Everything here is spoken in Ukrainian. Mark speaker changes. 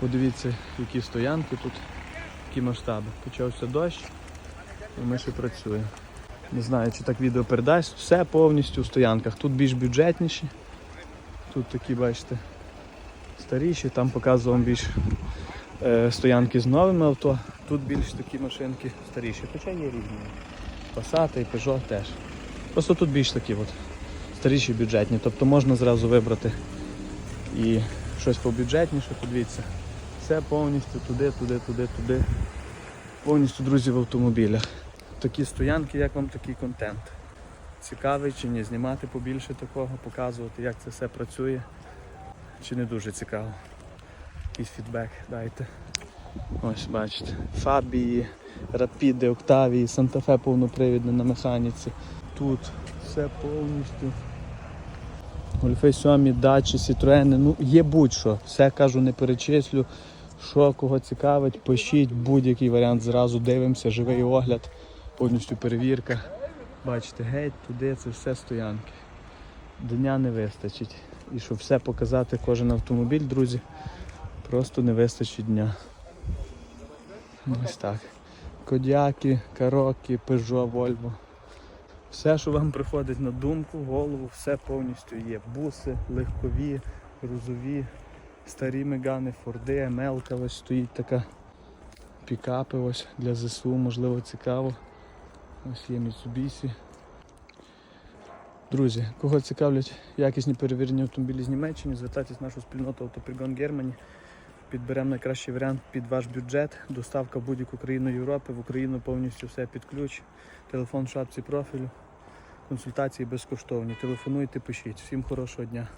Speaker 1: Подивіться, які стоянки тут, які масштаби. Почався дощ, і ми ще працюємо. Не знаю, чи так відео передасть. Все повністю в стоянках. Тут більш бюджетніші. Тут такі, бачите, старіші, там показував більш е, стоянки з новими авто. Тут більш такі машинки старіші, хоча є різні. Passat і Peugeot теж. Просто тут більш такі от старіші бюджетні. Тобто можна зразу вибрати і щось побюджетніше, подивіться. Все повністю туди, туди, туди, туди. Повністю, друзі, в автомобілях. Такі стоянки, як вам такий контент. Цікавий чи ні, знімати побільше такого, показувати, як це все працює. Чи не дуже цікаво. Якийсь фідбек дайте. Ось бачите. Фабії, Рапіди, Октавії, Санта-Фе повнопривідне на механіці. Тут все повністю. Гольфи 7, дачі, Сітроени, ну є будь-що. Все кажу, не перечислю. Що кого цікавить, пишіть будь-який варіант зразу дивимося, живий огляд, повністю перевірка. Бачите, геть туди це все стоянки. Дня не вистачить. І щоб все показати, кожен автомобіль, друзі, просто не вистачить дня. Ось так. Кодяки, Карокі, Peugeot, Volvo. Все, що вам приходить на думку, голову, все повністю є. Буси, легкові, грузові, старі мегани, Форди, Мелка ось стоїть така. Пікапи ось для ЗСУ, можливо, цікаво. Ось є Mitsubishi. Друзі, кого цікавлять якісні перевірені автомобілі з Німеччини, звертайтесь в нашу спільноту Автопригон Германі. Підберемо найкращий варіант під ваш бюджет. Доставка в будь-яку країну Європи. В Україну повністю все під ключ. Телефон в шапці профілю. Консультації безкоштовні. Телефонуйте, пишіть. Всім хорошого дня.